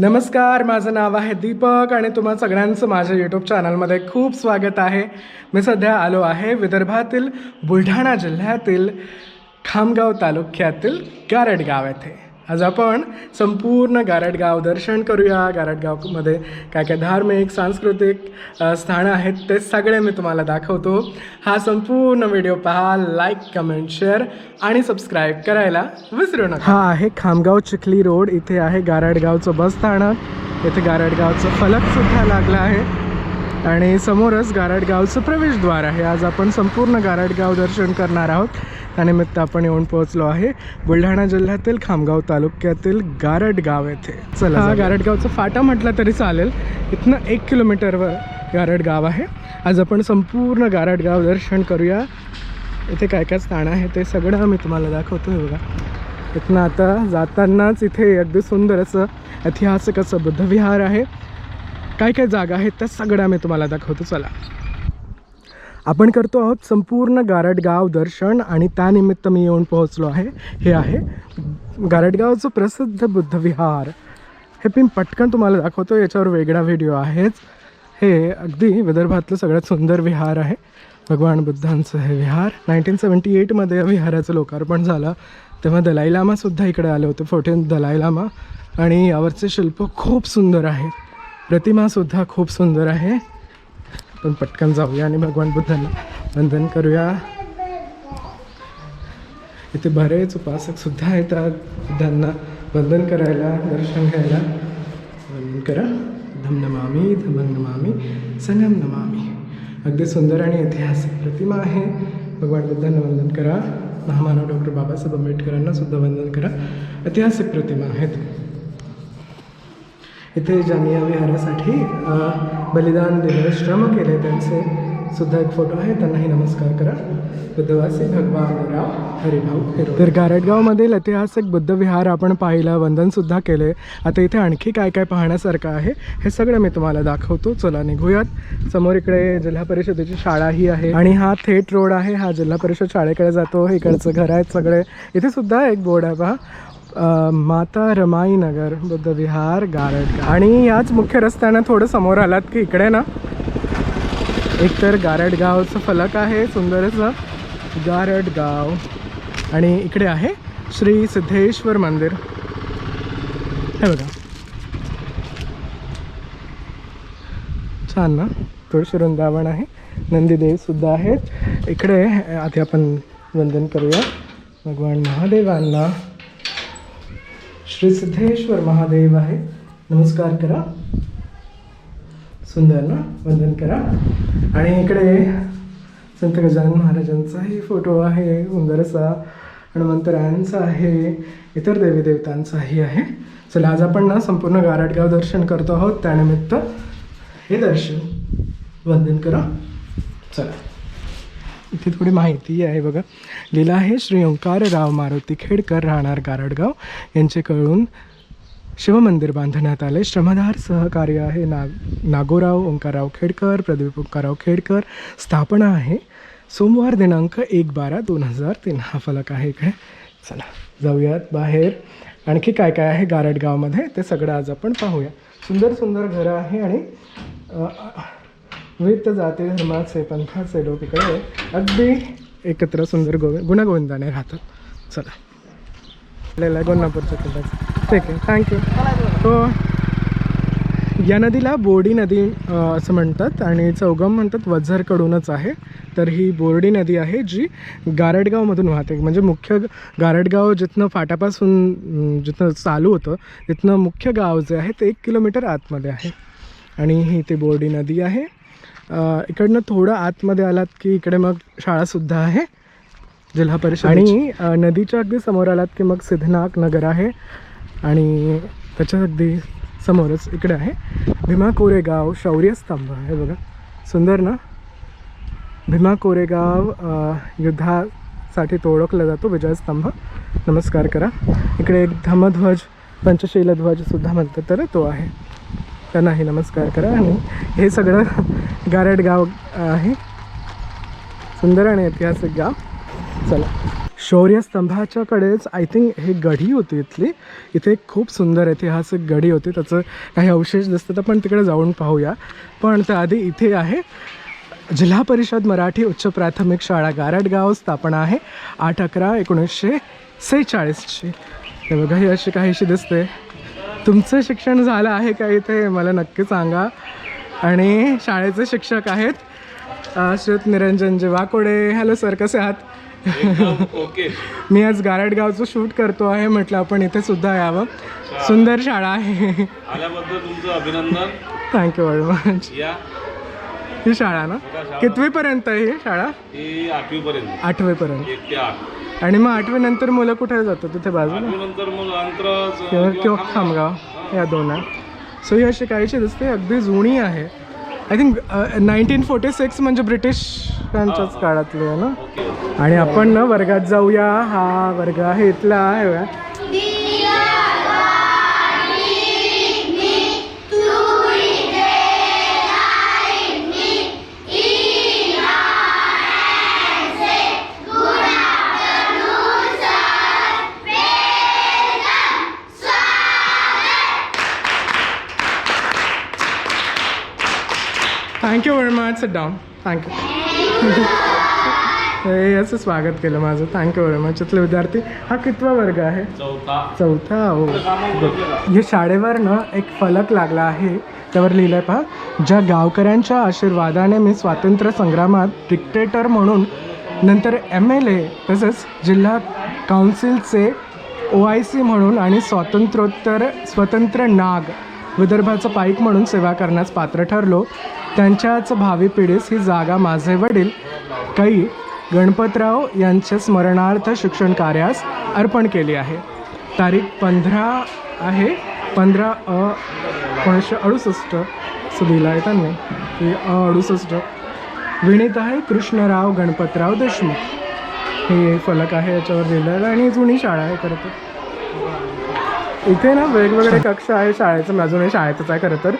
नमस्कार माझं नाव आहे दीपक आणि तुम्हा सगळ्यांचं माझ्या यूट्यूब चॅनलमध्ये खूप स्वागत आहे. मी सध्या आलो आहे विदर्भातील बुलढाणा जिल्ह्यातील खामगाव तालुक्यातील गारडगाव येथे. आज आपण संपूर्ण गारडगाव दर्शन करूया. गारडगावमध्ये काय काय धार्मिक सांस्कृतिक स्थानं आहेत ते सगळे मी तुम्हाला दाखवतो. हा संपूर्ण व्हिडिओ पहा लाईक कमेंट शेअर आणि सबस्क्राईब करायला विसरू नका. हा आहे खामगाव चिखली रोड. इथे आहे गारडगावचं बस स्थानक. इथे गारडगावचं फलकसुद्धा लागला आहे. आणि समोरच गारडगावचं प्रवेशद्वार आहे. आज आपण संपूर्ण गारडगाव दर्शन करणार आहोत. त्यानिमित्त आपण येऊन पोहोचलो आहे बुलढाणा जिल्ह्यातील खामगाव तालुक्यातील गारडगाव येथे. चला हा गारडगावचा फाटा म्हटलं तरी चालेल. इथनं एक किलोमीटरवर गारडगाव आहे. आज आपण संपूर्ण गारडगाव दर्शन करूया. इथे काय काय स्थान आहे ते सगळं मी तुम्हाला दाखवतो हे बघा. इथनं आता जातानाच इथे अगदी सुंदर असं ऐतिहासिक असं बुद्धविहार आहे. काय काय जागा आहेत त्या सगळ्या मी तुम्हाला दाखवतो. चला. आपण करतो आहोत संपूर्ण गारडगाव दर्शन आणि त्यानिमित्त मी येऊन पोहोचलो आहे. हे आहे गारडगावचं प्रसिद्ध बुद्धविहार हे मी पटकन तुम्हाला दाखवतो याच्यावर वेगळा व्हिडिओ आहेच. हे अगदी विदर्भातलं सगळ्यात सुंदर विहार आहे. भगवान बुद्धांचं हे विहार. नाईन्टीन सेवन्टी एटमध्ये या विहाराचं लोकार्पण झालं. तेव्हा दलाई लामासुद्धा इकडे आले होते फोर्टीन दलाई लामा. आणि यावरचे शिल्प खूप सुंदर आहेत प्रतिमासुद्धा खूप सुंदर आहे. आपण पटकन जाऊया आणि भगवान बुद्धांना वंदन करूया. इथे बरेच उपासक सुद्धा येतात बुद्धांना वंदन करायला दर्शन घ्यायला. वंदन करा. धम नमामी धमंग नमामी संगम नमामी. अगदी सुंदर आणि ऐतिहासिक प्रतिमा आहे. भगवान बुद्धांना वंदन करा. महामानव डॉक्टर बाबासाहेब आंबेडकरांना सुद्धा वंदन करा. ऐतिहासिक प्रतिमा आहेत. इथे जामिया विहारासाठी बलिदान दिले श्रम केले त्यांचे सुद्धा एक फोटो आहे त्यांनाही नमस्कार करा. बुद्धवासी भगवान राव हरिभाऊ हिरो तर गारडगावमधील ऐतिहासिक बुद्ध विहार आपण पाहिलं वंदनसुद्धा केले. आता इथे आणखी काय काय पाहण्यासारखं आहे हे सगळं मी तुम्हाला दाखवतो. चला निघूयात. समोर इकडे जिल्हा परिषदेची शाळाही आहे आणि हा थेट रोड आहे. हा जिल्हा परिषद शाळेकडे जातो. इकडचं घर आहेत सगळे. इथे सुद्धा एक बोर्ड आहे पहा. माता रमाई नगर बुद्ध विहार गारड आणि याच मुख्य रस्त्यानं थोडं समोर आलात की इकडे ना. एक तर गारडगावचं फलक आहे सुंदरचं गारडगाव आणि इकडे आहे श्री सिद्धेश्वर मंदिर. हे बघा. छान ना. तुळशी वृंदावन आहे. नंदीदेवसुद्धा आहेत. इकडे आधी आपण वंदन करूया. भगवान महादेवांना. श्री सिद्धेश्वर महादेव आहे. नमस्कार करा. सुंदर ना वंदन करा. आणि इकडे संत गजानन महाराजांचाही फोटो आहे सुंदर असा हनुमंतरायांचा आहे इतर देवी देवतांचाही आहे. चला आज आपण ना संपूर्ण गारडगाव दर्शन करतो आहोत. त्यानिमित्त हे दर्शन. वंदन करा. चला. इथे थोडी माहिती आहे बघा. लिहिलं आहे श्री ओंकारराव मारुती खेडकर राहणार गारडगाव. यांचेकडून शिवमंदिर बांधण्यात आले. श्रमधार सहकार्य आहे नाग नागोराव ओंकारराव खेडकर प्रदीप ओंकारराव खेडकर. स्थापना आहे सोमवार दिनांक एक बारा दोन हजार तीन. हा फलक आहे इकडे. चला जाऊयात बाहेर. आणखी काय काय आहे गारडगावमध्ये? ते सगळं आज आपण पाहूया. सुंदर सुंदर घरं आहे आणि विविध जाती धर्माचे पंथाचे लोक इकडे अगदी एकत्र सुंदर गोवि गुणागोविंदाने राहतात. चला. आपल्याला गोंदापूरचं किल्ल्याचं ठीक आहे. थँक्यू हो या नदीला बोर्डी नदी असं म्हणतात आणि चौगम म्हणतात वझरकडूनच आहे. तर ही बोर्डी नदी आहे जी गारडगावमधून वाहते. म्हणजे मुख्य गारडगाव जिथनं फाटापासून जिथनं चालू होतं तिथनं मुख्य गाव जे आहे ते एक किलोमीटर आतमध्ये आहे. आणि ही ते बोर्डी नदी आहे. इकडनं थोडं आतमध्ये आलात की इकडे मग शाळासुद्धा आहे जिल्हा परिषद आणि नदीच्या अगदी समोर आलात की मग सिद्धनाथ नगर आहे आणि त्याच्या अगदी समोरच इकडे आहे. भीमा कोरेगाव शौर्य स्तंभ आहे बघा. सुंदर ना? भीमा कोरेगाव युद्धासाठी तो ओळखला जातो विजयस्तंभ नमस्कार करा. इकडे एक धमध्वज पंचशील ध्वजसुद्धा म्हणतात तर तो आहे. त्यांनाही नमस्कार करा. आणि हे सगळं गारड गाव आहे. सुंदर आणि ऐतिहासिक गाव. चला. शौर्यस्तंभाच्याकडेच आय थिंक हे गढी होती इथली. इथे एक खूप सुंदर ऐतिहासिक गढी होती. त्याचं काही अवशेष दिसतं तर पण तिकडे जाऊन पाहूया. पण त्याआधी इथे आहे जिल्हा परिषद मराठी उच्च प्राथमिक शाळा. गारडगाव स्थापना आहे आठ अकरा एकोणीसशे सेहेचाळीसची. हे बघा ही अशी काहीशी दिसते. तुमचं शिक्षण झालं आहे का इथे? मला नक्की सांगा. आणि शाळेचे शिक्षक आहेत अ, श्रीयुत निरंजनजी वाकोडे हॅलो सर कसे आहात? ओके. मी आज गारडगावचं शूट करतो आहे म्हटलं आपण इथे सुद्धा यावं. सुंदर शाळा आहे. तुमचं अभिनंदन. थँक्यू व्हेरी मच ही शाळा ना? कितवीपर्यंत आहे ही शाळा? आठवी पर्यंत आठवीपर्यंत. एक ते आठ. आणि मग आठवीनंतर मुलं कुठे जातात? तिथे बाजूला? आठवी नंतर मग अंतराज किंवा किंवा खामगाव. या दोन सो ही अशी काहीशी दिसते अगदी जुनी आहे. I think nineteen forty six म्हणजे ब्रिटिशांच्याच काळातली आहे ना? आणि आपण ना वर्गात जाऊया. हा वर्ग आहे इथला आहे मच सिट डाऊन थँक्यू हे असं स्वागत केलं माझं. थँक्यू व्हेरी मच इथले विद्यार्थी हा कितवा वर्ग आहे? चौथा. चौथा हो. हे शाळेवर ना एक फलक लागला आहे. त्यावर लिहिलं आहे पहा ज्या गावकऱ्यांच्या आशीर्वादाने मी स्वातंत्र्य संग्रामात डिक्टेटर म्हणून नंतर एम एल ए तसंच जिल्हा काउन्सिलचे ओ आय सी म्हणून आणि स्वातंत्र्योत्तर स्वतंत्र नाग विदर्भाचं पाईक म्हणून सेवा करण्यास पात्र ठरलो. त्यांच्याच भावी पिढीस ही जागा माझे वडील काही गणपतराव यांच्या स्मरणार्थ शिक्षण कार्यास अर्पण केली आहे. तारीख पंधरा आहे. पंधरा अ एकोणीसशे अडुसष्ट. असं दिलं आहे त्यांनी की अ अडुसष्ट. विणीत आहे कृष्णराव गणपतराव देशमुख. हे फलक आहे याच्यावर लिहिलं आहे आणि जुनी शाळा आहे खरं तर. इथे ना वेगवेगळे कक्ष आहे शाळेचं. मी अजूनही शाळेतच आहे खरं तर.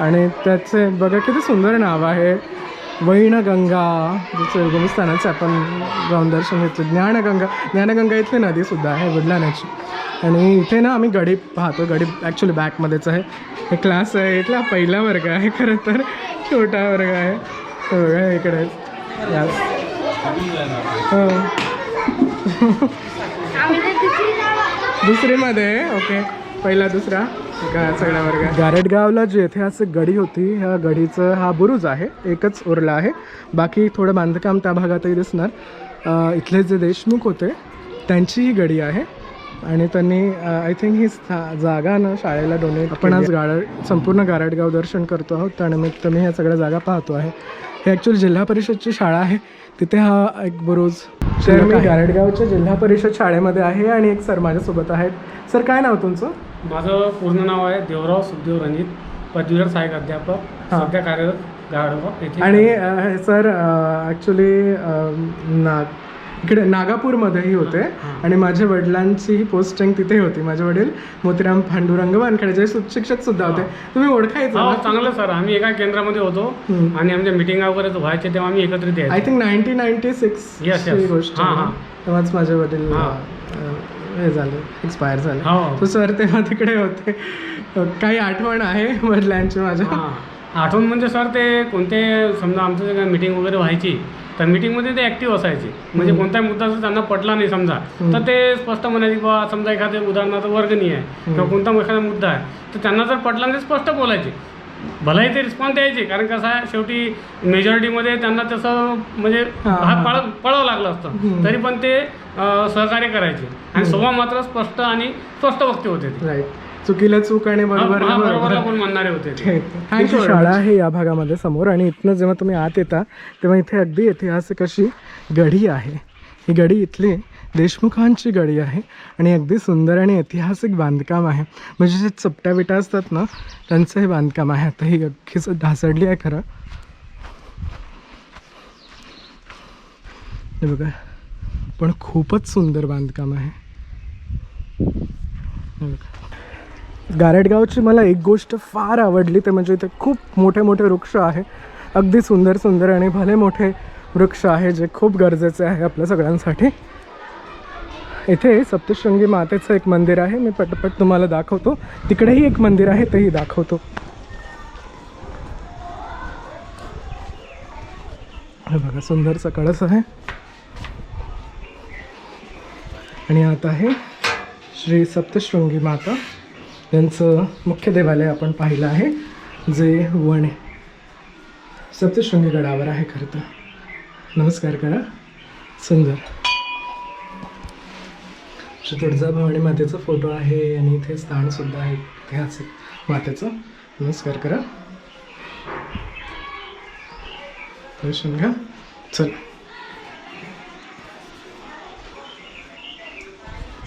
आणि त्याचे बघा किती सुंदर नाव आहे. वैणगंगा जिचं उगमस्थानाचं आपण जाऊन दर्शन घेतलं. ज्ञानगंगा ज्ञानगंगा इथली नदीसुद्धा आहे बुलढाण्याची आणि इथे ना आम्ही गडी पाहतो. गडी ॲक्च्युली बॅकमध्येच आहे. हे क्लास आहे. इथला पहिला वर्ग आहे. खरं तर छोटा वर्ग आहे. हे बघा इकडे. यास हो. दुसरीमध्ये? ओके पहिला दुसरा? सगळ्या वर्गात. गारटगावला जी ऐतिहासिक गडी होती. ह्या गडीचं हा बुरुज आहे. एकच उरला आहे. बाकी थोडं बांधकाम त्या भागातही दिसणार. इथले जे देशमुख होते त्यांची ही गडी आहे. आणि त्यांनी आय थिंक ही जागा ना शाळेला डोनेट आपण आज गाड संपूर्ण गारटगाव दर्शन करतो आहोत. त्यानिमित्त मी ह्या सगळ्या जागा पाहतो आहे. हे ॲक्च्युली जिल्हा परिषदची शाळा आहे. तिथे हा एक बुरुज तर मी गारटगावच्या जिल्हा परिषद शाळेमध्ये आहे आणि एक सर माझ्यासोबत आहेत. सर काय नाव तुमचं? माझं पूर्ण नाव आहे देवराव सुखदेव रणजित पदवीधर सहाय्यक अध्यापक हां. सध्या कार्यरत गाडगाव येथे आणि अ, सर ॲक्च्युली नाग इकडे नागापूरमध्येही होते आणि माझ्या वडिलांची ही पोस्टिंग तिथे होती माझे वडील मोतीराम पांडुरंग वानखेडे जे शिक्षक सुद्धा होते तुम्ही ओळखायचं हो ना? चांगलं सर आम्ही एका केंद्रामध्ये होतो हम्म. आणि आमच्या मिटिंग वगैरे व्हायचे तेव्हा आम्ही एकत्रित I think nineteen ninety six Yes, ही. गोष्ट हां, आहे. हां. तेव्हाच माझे वडील हां. अ, हे झाले एक्सपायर झाले. हो. तो सर तेव्हा तिकडे होते. काही आठवण आहे वडिलांची माझ्या? हां. आठवण म्हणजे सर ते कोणते समजा आमचं जे मिटिंग वगैरे व्हायची तर मीटिंगमध्ये ते ॲक्टिव्ह असायचे. म्हणजे कोणताही मुद्दा जर त्यांना पटला नाही समजा. तर ते स्पष्ट म्हणायचे बा समजा एखादे उदाहरणार्थ वर्गणी आहे किंवा कोणता एखादा मुद्दा आहे. तर त्यांना जर पटला नाही स्पष्ट बोलायचे. भलाही ते रिस्पॉन्स द्यायचे. कारण कसं आहे शेवटी मेजॉरिटीमध्ये त्यांना तसं म्हणजे हां, भाग हां. पाळ पळावं लागलं असतं. तरी पण ते सहकार्य करायचे. आणि स्वभाव मात्र स्पष्ट आणि स्पष्ट वक्ते होते ते. राईट चुकीला चूक आणि बरोबर हा, बरोबरला कोण म्हणणारे होते ते. थँक्यू शाळा आहे या भागामध्ये समोर आणि इथनं जेव्हा तुम्ही आत येता तेव्हा इथे अगदी ऐतिहासिक अशी गढी आहे. ही गढी इथली देशमुखांची गढी आहे आणि अगदी सुंदर आणि ऐतिहासिक बांधकाम आहे. म्हणजे जे चपट्या विटा असतात ना त्यांचं हे बांधकाम आहे. आता ही अख्खीच ढासळली आहे खरं. हे बघा. पण खूपच सुंदर बांधकाम आहे. गारटगावची मला एक गोष्ट फार आवडली ते म्हणजे इथे खूप मोठे मोठे वृक्ष आहे. अगदी सुंदर सुंदर आणि भले मोठे वृक्ष आहे जे खूप गरजेचे आहे आपल्या सगळ्यांसाठी. इथे सप्तशृंगी मातेचं एक मंदिर आहे मी पटपट तुम्हाला दाखवतो. तिकडेही एक मंदिर आहे तेही दाखवतो. हे बघा सुंदर कळस आहे. आणि आता आहे श्री सप्तशृंगी माता. यांचं मुख्य देवालय आपण पाहिलं आहे जे वणे. सप्तशृंगी गडावर आहे खरं तर. नमस्कार करा. सुंदर. श्री तुळजाभवानी मातेचा फोटो आहे आणि इथे स्थानसुद्धा आहे. ऐतिहासिक मातेचं. नमस्कार करा. दर्शन घ्या. चल.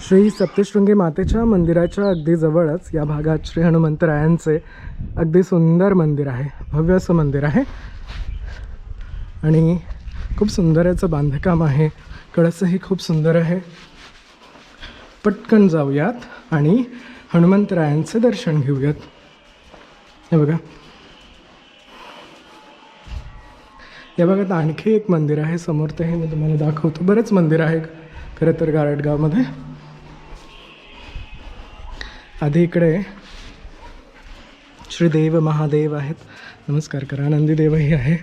श्री सप्तशृंगी मातेच्या मंदिराच्या अगदी जवळच या भागात श्री हनुमंतरायांचे अगदी सुंदर मंदिर आहे. भव्य असं मंदिर आहे. आणि खूप सुंदर याचं बांधकाम आहे. कळसही खूप सुंदर आहे. पटकन जाऊयात आणि हनुमंतरायांचे दर्शन घेऊयात. हे बघा. या भागात आणखी एक मंदिर आहे. समोर ते हे मी तुम्हाला दाखवतो. बरेच मंदिर आहे. खरं तर गारटगावमध्ये. आधी इकडे श्रीदेव महादेव आहेत. नमस्कार करा. नंदीदेवही आहे.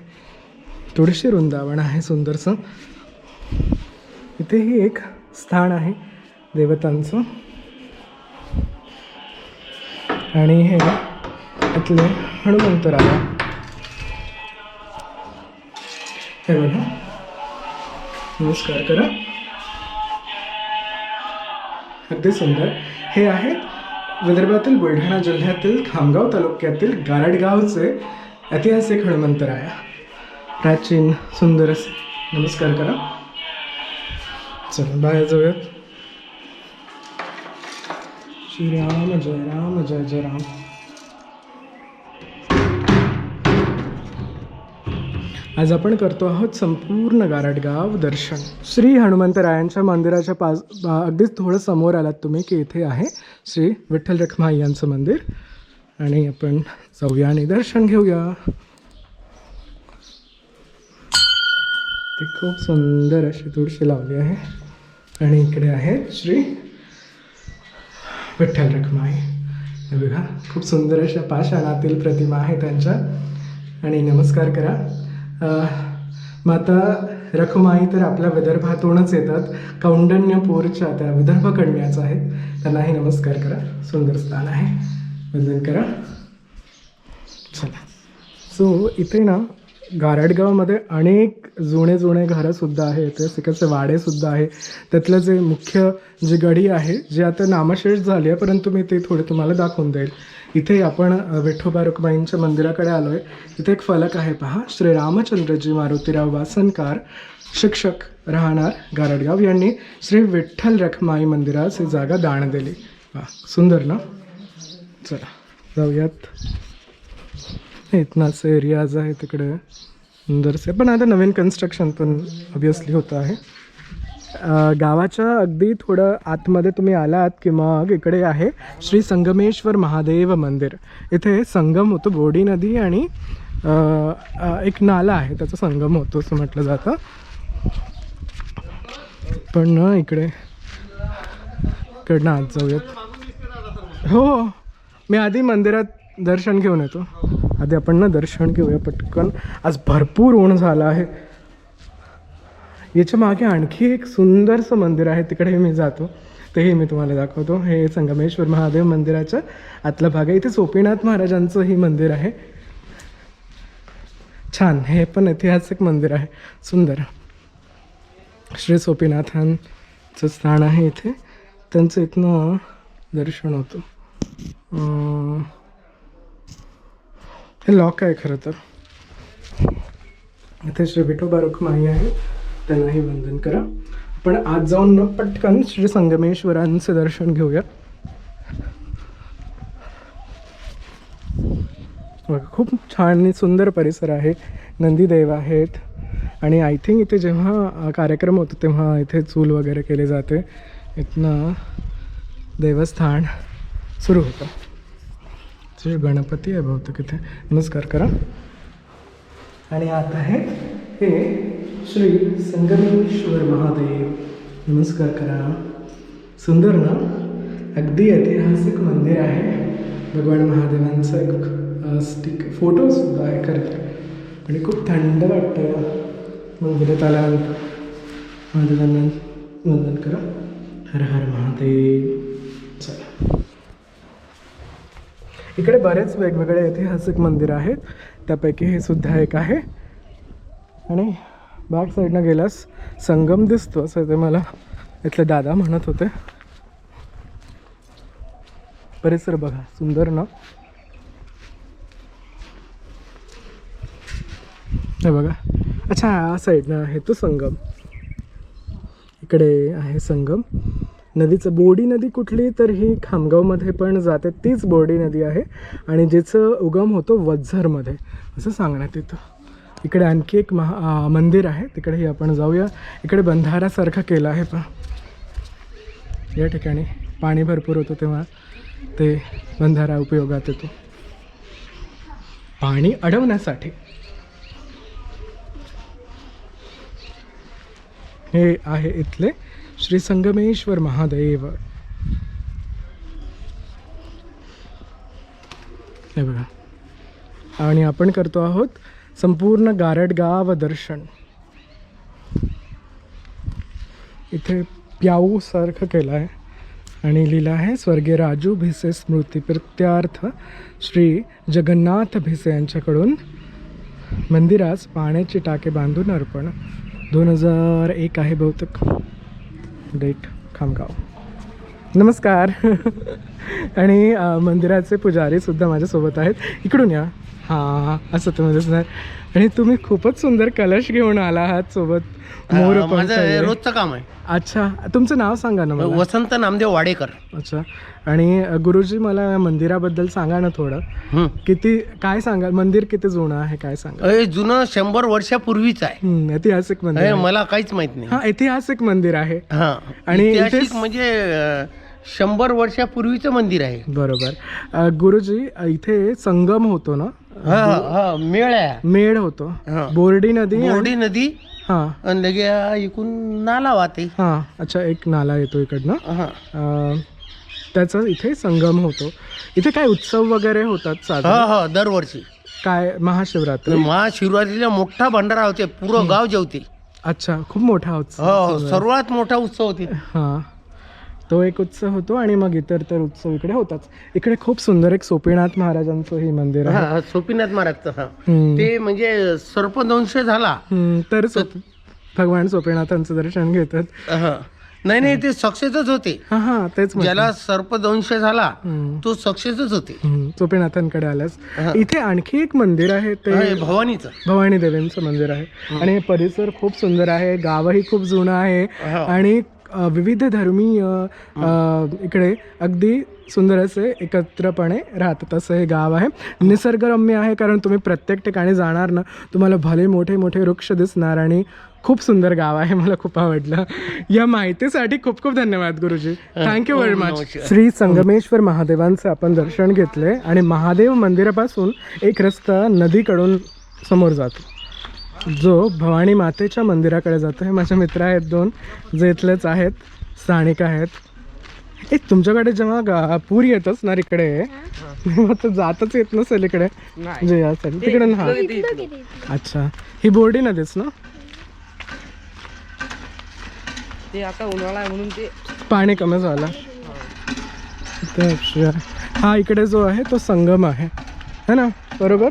तुळशी वृंदावन आहे सुंदरसं. इथेही एक स्थान आहे देवतांचं. आणि हे इथले हनुमंतराया हे बघा. नमस्कार करा. अगदी सुंदर. हे आहेत विदर्भातील बुलढाणा जिल्ह्यातील खामगाव तालुक्यातील गारडगावचे ऐतिहासिक हनुमंतराया प्राचीन सुंदर असे. नमस्कार करा. चला बाहेर जाऊयात. श्रीराम जय राम जय जय राम. आज आपण करतो आहोत संपूर्ण गारटगाव दर्शन. श्री हनुमंतरायांच्या मंदिराच्या पास अगदीच थोडं समोर आलात तुम्ही की इथे आहे श्री विठ्ठल रखमाई यांचं मंदिर. आणि आपण जाऊया आणि दर्शन घेऊया. ते खूप सुंदर अशी तुळशी लावली आहे. आणि इकडे आहे श्री विठ्ठल रखमाई. हे बघा खूप सुंदर अशा पाषाणातील प्रतिमा आहे त्यांच्या. आणि नमस्कार करा. माता रखुमाई तर आपल्या विदर्भातूनच येतात. कौंडण्यपूरच्या त्या विदर्भ विदर्भकडण्याच आहेत. त्यांनाही नमस्कार करा. सुंदर स्थान आहे. वंदन करा. चला. सो इथे ना गारडगावमध्ये अनेक जुने जुने घरंसुद्धा आहे तिकडचे वाडेसुद्धा आहे त्यातलं जे मुख्य जे गडी आहे जे आता नामशेष झाली आहे परंतु मी ते थोडे तुम्हाला दाखवून देईल. इथे आपण विठोबा रुक्माईंच्या मंदिराकडे आलो आहे इथे एक फलक आहे पहा. श्री रामचंद्रजी मारुतीराव वासनकार शिक्षक राहणार गारडगाव यांनी श्री विठ्ठल रखमाई मंदिरास ही जागा दान दिली. वा सुंदर ना? चला जाऊयात. इथनाच एरियाज आहे तिकडे. सुंदरसे. पण आता नवीन कन्स्ट्रक्शन पण ऑब्विसली होतं आहे. गावाच्या अगदी थोडं आतमध्ये तुम्ही आलात की मग इकडे आहे श्री संगमेश्वर महादेव मंदिर. इथे संगम होतो बोडी नदी आणि एक नाला आहे त्याचा संगम होतो असं म्हटलं जातं. पण ना इकडे इकडनं आत जाऊयात. हो हो मी आधी मंदिरात दर्शन घेऊन येतो. आधी आपण ना दर्शन घेऊया पटकन. आज भरपूर ऊन झालं आहे. याच्या मागे आणखी एक सुंदरसं मंदिर आहे. तिकडे मी जातो. तेही मी तुम्हाला दाखवतो. हे संगमेश्वर महादेव मंदिराच्या आतला भाग आहे. इथे सोपीनाथ महाराजांचं ही मंदिर आहे. छान. हे पण ऐतिहासिक मंदिर आहे. सुंदर. श्री सोपीनाथांचं स्थान आहे इथे. त्यांचं इथनं दर्शन होतं. हे लॉक आहे खरं तर. इथे श्री विठोबा रुक्माई आहे. त्यांनाही वंदन करा. पण आज जाऊन न पटकन श्री संगमेश्वरांचे दर्शन घेऊया. बघा, खूप छान आणि सुंदर परिसर आहे. नंदीदेव आहेत. आणि आय थिंक इथे जेव्हा कार्यक्रम होतो तेव्हा इथे चूल वगैरे केले जाते. इथनं देवस्थान सुरू होतं. श्री गणपती आहे बहुतेक इथे. नमस्कार करा. आणि आता आहे हे श्री संगमेश्वर महादेव. नमस्कार करा. सुंदर ना? अगदी ऐतिहासिक मंदिर आहे. भगवान महादेवांचा एक स्टिक फोटोसुद्धा आहे खरं आणि खूप थंड वाटतं मंदिरात आल्यानंतर. महादेवांना वंदन करा. हर हर महादेव. चला. इकडे बरेच वेगवेगळे ऐतिहासिक मंदिर आहेत. त्यापैकी हे सुद्धा एक आहे. आणि बॅक साईडनं गेल्यास संगम दिसतो असं ते मला इथले दादा म्हणत होते. परिसर बघा सुंदर ना? हे बघा. अच्छा या साईडनं आहे तो संगम. इकडे आहे संगम. नदीचं बोडी नदी कुठली तर ही खामगावमध्ये पण जाते तीच बोडी नदी आहे. आणि जिचं उगम होतो वझरमध्ये असं सांगण्यात येतं. इकडे आणखी एक महा मंदिर आहे. तिकडेही आपण जाऊया. इकडे बंधारासारखं केलं आहे पण या ठिकाणी पाणी भरपूर होतं तेव्हा ते बंधारा उपयोगात येतो. पाणी अडवण्यासाठी. हे आहे इथले श्री संगमेश्वर महादेव. हे बघा. आणि आपण करतो आहोत संपूर्ण गारडगाव दर्शन. इथे प्याऊ सारखं केलं आहे आणि लिहिलं आहे स्वर्गीय राजू भिसे स्मृती श्री जगन्नाथ भिसे यांच्याकडून मंदिरास पाण्याची टाके बांधून अर्पण. दोन हजार एक आहे बहुतेक. डेट खामगाव. नमस्कार. आणि मंदिराचे पुजारी सुद्धा माझ्यासोबत आहेत. इकडून या. हां असं तुम्ही दिसणार आणि तुम्ही खूपच सुंदर कलश घेऊन आला आहात सोबत. मोर अं, पंख माझं आहे. रोजचं काम आहे. अच्छा. तुमचं नाव सांगा ना मला. वसंत नामदेव वाडेकर. अच्छा. आणि अ, गुरुजी मला या मंदिराबद्दल सांगा ना थोडं. हं. किती काय सांगाल मंदिर किती जुनं आहे काय सांगा? हे जुनं शंभर वर्षापूर्वीच आहे. हम्म, ऐतिहासिक मंदिर हे आहे. मला काहीच माहीत नाही. हा ऐतिहासिक मंदिर आहे. हा. आणि इथेच- म्हणजे अं, शंभर वर्षापूर्वीचं मंदिर आहे. बरोबर. अ, गुरुजी इथे संगम होतो ना? हा हा मेळ आहे. मेढ होतो. हा. बोर्डी नदी आणि- बोर्डी नदी हा. आणि लगे हा इकून नाला वाहते. हा. अच्छा एक नाला येतो इकडनं. हा. अ, त्याचा इथे संगम होतो. इथे काय उत्सव वगैरे होतात हा हा दरवर्षी. काय महाशिवरात्री? महाशिवरात्रीला मोठा भंडारा होते पुरं गाव जेवते. अच्छा खूप मोठा उत्सव हो, सर्वात मोठा उत्सव होते. हा. तो एक उत्सव होतो आणि मग इतर तर उत्सव इकडे होताच. इकडे खूप सुंदर एक सोपीनाथ महाराजांचं हे मंदिर आहे. हा सोपीनाथ महाराजचं. ते म्हणजे सर्पदंश झाला. हम्म, तर सोप भगवान सोपीनाथांचं दर्शन घेतात. हा. नाही नाही ते सक्सेसच होते. हा हा तेच म्हटलं. ज्याला सर्पदंश झाला हम्म, तो सक्सेसच होते. हम्म, सोपीनाथांकडे आल्यास. हा. इथे आणखी एक मंदिर आहे ते हा, भवानीचं. भवानी देवींचं मंदिर आहे. आणि हे परिसर खूप सुंदर आहे गावही खूप जुनं आहे. हा. आणि विविध धर्मीय इकडे अगदी सुंदर असे एकत्रपणे राहतात. असं हे गाव आहे. निसर्गरम्य आहे कारण तुम्ही प्रत्येक ठिकाणी जाणार ना तुम्हाला भले मोठे मोठे वृक्ष दिसणार आणि खूप सुंदर गाव आहे मला खूप आवडलं. या माहितीसाठी खूप खूप धन्यवाद गुरुजी. Thank you very much. Shri Sangameshwar महादेवांचं आपण दर्शन घेतले आणि महादेव मंदिरापासून एक रस्ता नदीकडून समोर जातो. जो भवानी मातेच्या मंदिराकडे जातो हे माझे मित्र आहेत दोन जे इथलेच आहेत स्थानिक आहेत. ए तुमच्याकडे जेव्हा पूर येतच ना इकडे तर जातच येत नसेल इकडे. या. तिकडे ना. हा अच्छा. ही बोर्डी नदीच ना? ते आता उन्हाळा म्हणून ते पाणी कमी झालं. हा इकडे जो आहे तो संगम आहे. है ना? बरोबर?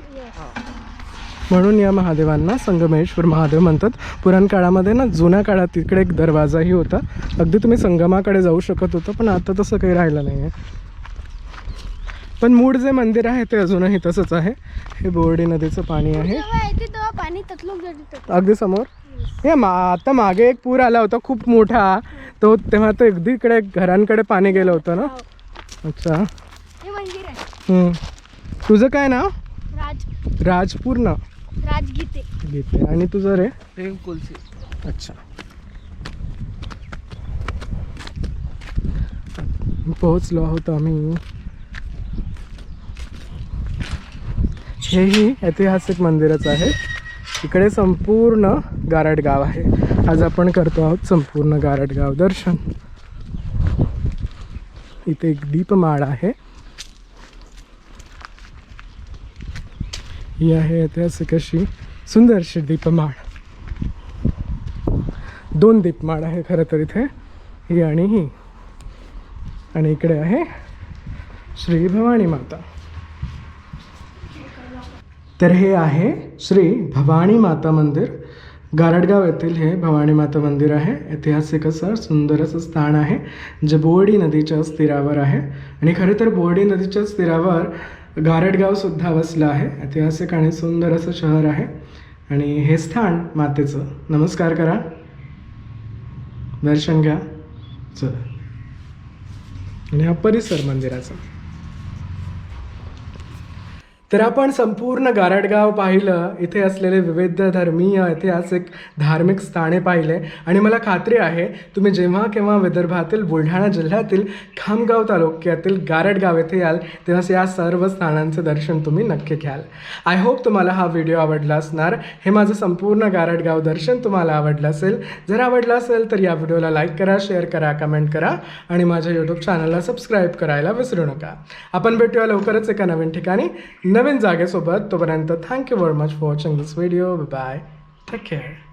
म्हणून या महादेवांना संगमेश्वर महादेव म्हणतात. पुराण काळामध्ये ना जुन्या काळात तिकडे एक दरवाजाही होता. अगदी तुम्ही संगमाकडे जाऊ शकत होतं पण आता तसं काही राहिलं नाही आहे पण मूळ जे मंदिर आहे ते अजूनही तसंच आहे. हे बोर्डी नदीचं पाणी आहे. अगदी समोर? हे मा आता मागे एक पूर आला होता खूप मोठा. तो तेव्हा तो अगदी इकडे घरांकडे पाणी गेलं होतं ना? अच्छा. हे हम्म. तुझं काय नाव? राज. राजपूर ना राजगीते. गीते आणि तुझं रे प्रेम कोलसे अच्छा. पोहोचलो आहोत आम्ही. हेही ऐतिहासिक मंदिरच आहे. इकडे संपूर्ण गारड गाव आहे. आज आपण करतो आहोत संपूर्ण गारड गाव दर्शन. इथे एक दीपमाळ आहे. ही आहे ऐतिहासिक अशी सुंदरशी दीपमाळ. दोन दीपमाळ आहे खरं तर इथे ही आणि ही. आणि इकडे आहे श्री भवानी माता. तर हे आहे श्री भवानी माता मंदिर. गारडगाव येथील हे भवानी माता मंदिर आहे. ऐतिहासिक असं सुंदर असं स्थान आहे जे बोर्डी नदीच्या स्थिरावर आहे. आणि खरं तर बोर्डी नदीच्या स्थिरावर गारटगावसुद्धा वसलं आहे. ऐतिहासिक आणि सुंदर असं शहर आहे. आणि हे स्थान मातेचं. नमस्कार करा. दर्शन घ्या. चला. आणि हा परिसर मंदिराचा. तर आपण संपूर्ण गारडगाव पाहिलं इथे असलेले विविध धर्मीय ऐतिहासिक धार्मिक स्थाने पाहिले. आणि मला खात्री आहे तुम्ही जेव्हा केव्हा विदर्भातील बुलढाणा जिल्ह्यातील खामगाव तालुक्यातील गारडगाव येथे याल तेव्हाच या सर्व स्थानांचे दर्शन तुम्ही नक्की घ्याल. आय होप तुम्हाला हा व्हिडिओ आवडला असणार. हे माझं संपूर्ण गारडगाव दर्शन तुम्हाला आवडलं असेल. जर आवडलं असेल तर या व्हिडिओला लाईक करा शेअर करा कमेंट करा आणि माझ्या यूट्यूब चॅनलला सबस्क्राईब करायला विसरू नका. आपण भेटूया लवकरच एका नवीन ठिकाणी. नवीन जागेसोबत तोपर्यंत thank you very much for watching this video bye take care